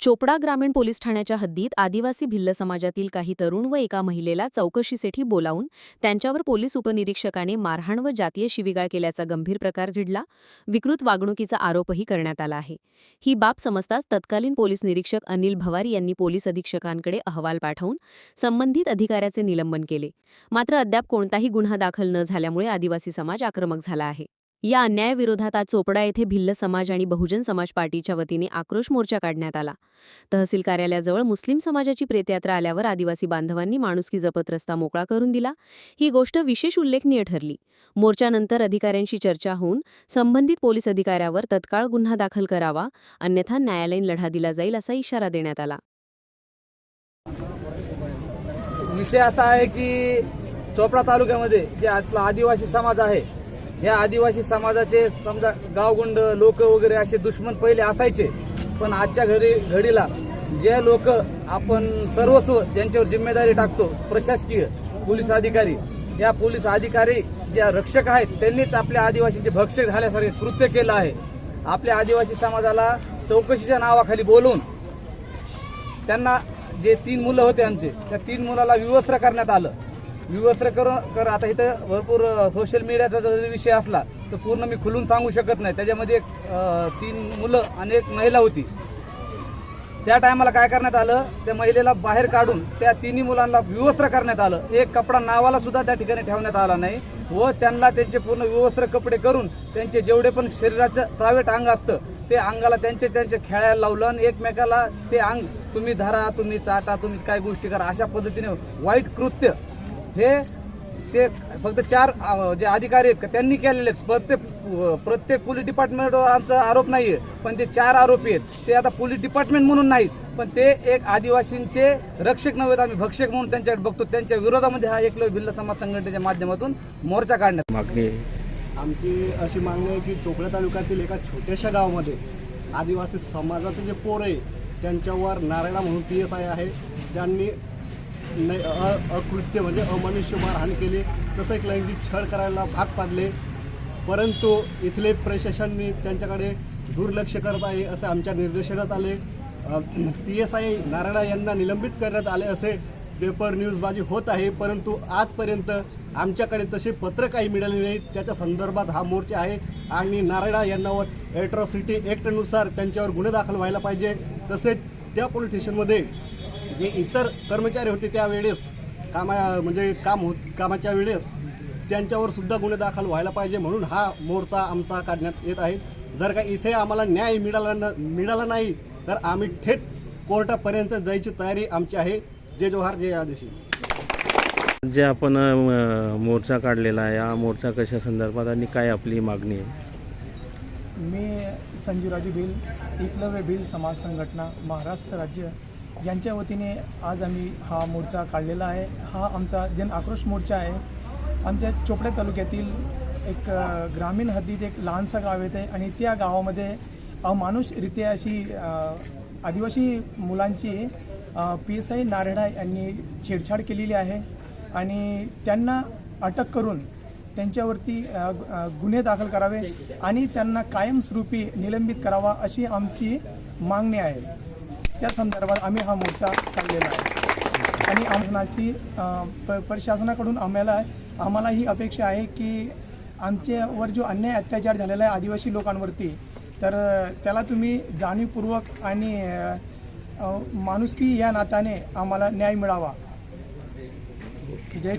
चोपडा ग्रामीण पोलीस ठाण्याच्या हद्दीत आदिवासी भिल्ल समाजातील काही तरुण व एका महिलेला चौकशीसाठी बोलावून त्यांच्यावर पोलीस उपनिरीक्षकाने मारहाण व जातीय शिवीगाळ केल्याचा गंभीर प्रकार घडला. विकृत वागणुकीचा आरोपही करण्यात आला आहे. ही बाब समजताच तत्कालीन पोलीस निरीक्षक अनिल भवारी यांनी पोलीस अधीक्षकांकडे अहवाल पाठवून संबंधित अधिकाऱ्याचे निलंबन केले. मात्र अद्याप कोणताही गुन्हा दाखल न झाल्यामुळे आदिवासी समाज आक्रमक झाला आहे. या अन्यायाविरोधात आज चोपडा येथे भिल्ल समाज आणि बहुजन समाज पार्टीच्या वतीने आक्रोश मोर्चा काढण्यात आला. तहसील कार्यालयाजवळ मुस्लिम समाजाची प्रेतयात्रा आल्यावर आदिवासी बांधवांनी माणुसकी जपत रस्ता मोकळा करून दिला. ही गोष्ट विशेष उल्लेखनीय ठरली. मोर्चानंतर अधिकाऱ्यांशी चर्चा होऊन संबंधित पोलीस अधिकाऱ्यावर तत्काळ गुन्हा दाखल करावा अन्यथा न्यायालयीन लढा दिला जाईल असा इशारा देण्यात आला. विषय असा आहे की चोपडा तालुक्यामध्ये जे आदिवासी समाज आहे या आदिवासी समाजाचे समजा गावगुंड लोक वगैरे असे दुश्मन पहिले असायचे. पण आजच्या घरी घडीला जे लोक आपण सर्वस्व ज्यांच्यावर जिम्मेदारी टाकतो प्रशासकीय पोलीस अधिकारी या पोलीस अधिकारी ज्या रक्षक आहेत त्यांनीच आपल्या आदिवासींचे भक्षक झाल्यासारखे कृत्य केलं आहे. आपल्या आदिवासी समाजाला चौकशीच्या नावाखाली बोलवून त्यांना जे तीन मुलं होते आमचे त्या तीन मुलाला विवस्त्र करण्यात आलं. विवस्त्र करून कर. आता इथं भरपूर सोशल मीडियाचा जरी विषय असला तर पूर्ण मी खुलून सांगू शकत नाही. त्याच्यामध्ये एक तीन मुलं आणि एक महिला होती. त्या टायमाला काय करण्यात आलं? त्या महिलेला बाहेर काढून त्या तिन्ही मुलांना विवस्त्र करण्यात आलं. एक कपडा नावाला सुद्धा त्या ठिकाणी ठेवण्यात आला नाही. व त्यांना त्यांचे पूर्ण विवस्त्र कपडे करून त्यांचे जेवढे पण शरीराचं प्रायव्हेट अंग असतं ते अंगाला त्यांचे त्यांचे खेळायला लावलं आणि एकमेकाला ते अंग तुम्ही धरा तुम्ही चाटा तुम्ही काय गोष्टी करा अशा पद्धतीने वाईट कृत्य हे ते फक्त चार जे अधिकारी आहेत का त्यांनी केलेले आहेत. प्रत्येक प्रत्येक पोलीस डिपार्टमेंटवर आमचा आरोप नाहीये. पण ते चार आरोपी आहेत. ते आता पोलीस डिपार्टमेंट म्हणून नाहीत. पण ते एक आदिवासींचे रक्षक नव्हेत आम्ही भक्षक म्हणून त्यांच्याकडे बघतो. त्यांच्या विरोधामध्ये हा एकलव्य भिल्ल समाज संघटनेच्या माध्यमातून मोर्चा काढण्यात मागणी आहे. आमची अशी मागणी आहे की चोपडा तालुक्यातील एका छोट्याशा गावामध्ये आदिवासी समाजाचे जे पोर आहे त्यांच्यावर नारायणा म्हणून पी एस आय आहे. त्यांनी अकृत्य म्हणजे अमनुष्य मारहाण केली. तसं एक लैंगिक छळ करायला भाग पाडले. परंतु इथले प्रशासनने त्यांच्याकडे दुर्लक्ष करत आहे असे आमच्या निर्देशनात आले. पी एस आय नारायणा यांना निलंबित करण्यात आले असे पेपर न्यूजबाजी होत आहे. परंतु आजपर्यंत आमच्याकडे तसे पत्र काही मिळाले नाहीत त्याच्या संदर्भात हा मोर्चा आहे आणि नारायणा यांनावर ॲट्रॉसिटी ॲक्टनुसार त्यांच्यावर गुन्हे दाखल व्हायला पाहिजे. तसेच त्या पोलीस स्टेशनमध्ये जे इतर कर्मचारी होते त्यावेळेस कामा म्हणजे काम होत कामाच्या वेळेस त्यांच्यावर सुद्धा गुन्हे दाखल व्हायला पाहिजे म्हणून हा मोर्चा आमचा काढण्यात येत आहे. जर का इथे आम्हाला न्याय मिळाला न मिळाला नाही तर आम्ही थेट कोर्टापर्यंत जायची तयारी आमची आहे. जय जोहार जय आदिवासी जे आपण मोर्चा काढलेला आहे हा मोर्चा कशा संदर्भात आणि काय आपली मागणी आहे? मी संजूराजू भिल एकलव्य भिल समाज संघटना महाराष्ट्र राज्य यांच्या वतीने आज आम्ही हा मोर्चा काढलेला आहे. हा आमचा जन आक्रोश मोर्चा आहे. आमच्या चोपडा तालुक्यातील एक ग्रामीण हद्दीत एक लहानसा गाव येते आणि त्या गावामध्ये अमानुषरित्या अशी आदिवासी मुलांची पी एस आय नारेडा यांनी छेडछाड केलेली आहे आणि त्यांना अटक करून त्यांच्यावरती गुन्हे दाखल करावे आणि त्यांना कायमस्वरूपी निलंबित करावा अशी आमची मागणी आहे. त्या संदर्भात आम्ही हा मोर्चा काढलेला आहे. आणि आमनाची प प्रशासनाकडून आम्हाला आम्हाला ही अपेक्षा आहे की आमच्यावर जो अन्याय अत्याचार झालेला आहे आदिवासी लोकांवरती तर त्याला तुम्ही जाणीवपूर्वक आणि माणुसकी या नात्याने आम्हाला न्याय मिळावा. जय